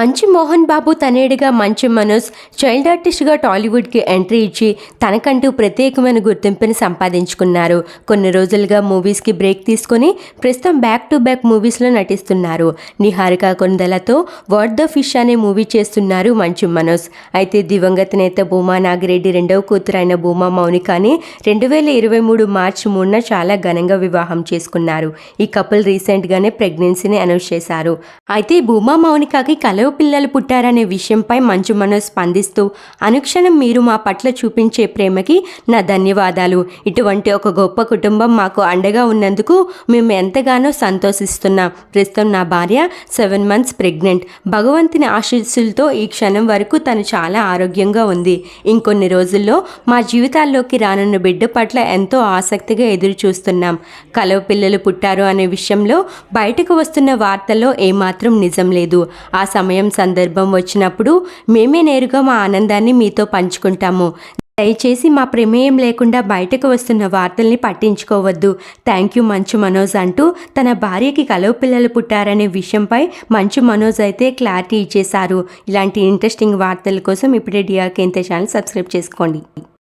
మంచి మోహన్ బాబు తనేడుగా మంచి మనోజ్ చైల్డ్ ఆర్టిస్ట్గా టాలీవుడ్కి ఎంట్రీ ఇచ్చి తనకంటూ ప్రత్యేకమైన గుర్తింపుని సంపాదించుకున్నారు. కొన్ని రోజులుగా మూవీస్కి బ్రేక్ తీసుకొని ప్రస్తుతం బ్యాక్ టు బ్యాక్ మూవీస్లో నటిస్తున్నారు. నిహారిక కొందలతో వర్డ్ ద ఫిష్ అనే మూవీ చేస్తున్నారు మంచు మనోజ్. అయితే దివంగత నేత భూమా నాగిరెడ్డి రెండవ కూతురు అయిన భూమా మౌనికాని రెండు వేల ఇరవై మూడు మార్చి మూడున చాలా ఘనంగా వివాహం చేసుకున్నారు. ఈ కపుల్ రీసెంట్గానే ప్రెగ్నెన్సీని అనౌన్స్ చేశారు. అయితే భూమా మౌనికాకి కల కలవ పిల్లలు పుట్టారనే విషయంపై మంచు మనోజ్ స్పందిస్తూ అనుక్షణం మీరు మా పట్ల చూపించే ప్రేమకి నా ధన్యవాదాలు. ఇటువంటి ఒక గొప్ప కుటుంబం మాకు అండగా ఉన్నందుకు మేము ఎంతగానో సంతోషిస్తున్నాం. ప్రస్తుతం నా భార్య సెవెన్ మంత్స్ ప్రెగ్నెంట్. భగవంతుని ఆశీస్సులతో ఈ క్షణం వరకు తను చాలా ఆరోగ్యంగా ఉంది. ఇంకొన్ని రోజుల్లో మా జీవితాల్లోకి రానున్న బిడ్డ పట్ల ఎంతో ఆసక్తిగా ఎదురు చూస్తున్నాం కలవ పిల్లలు పుట్టారు అనే విషయంలో బయటకు వస్తున్న వార్తల్లో ఏమాత్రం నిజం లేదు. ఆ సమయం సందర్భం వచ్చినప్పుడు మేమే నేరుగా మా ఆనందాన్ని మీతో పంచుకుంటాము. దయచేసి మా ప్రమేయం లేకుండా బయటకు వస్తున్న వార్తల్ని పట్టించుకోవద్దు. థ్యాంక్ యూ మంచు మనోజ్ అంటూ తన భార్యకి కలవ పిల్లలు పుట్టారనే విషయంపై మంచు మనోజ్ అయితే క్లారిటీ ఇచ్చేశారు. ఇలాంటి ఇంట్రెస్టింగ్ వార్తల కోసం ఇప్పుడే డిఆర్కేంతే ఛానల్ సబ్స్క్రైబ్ చేసుకోండి.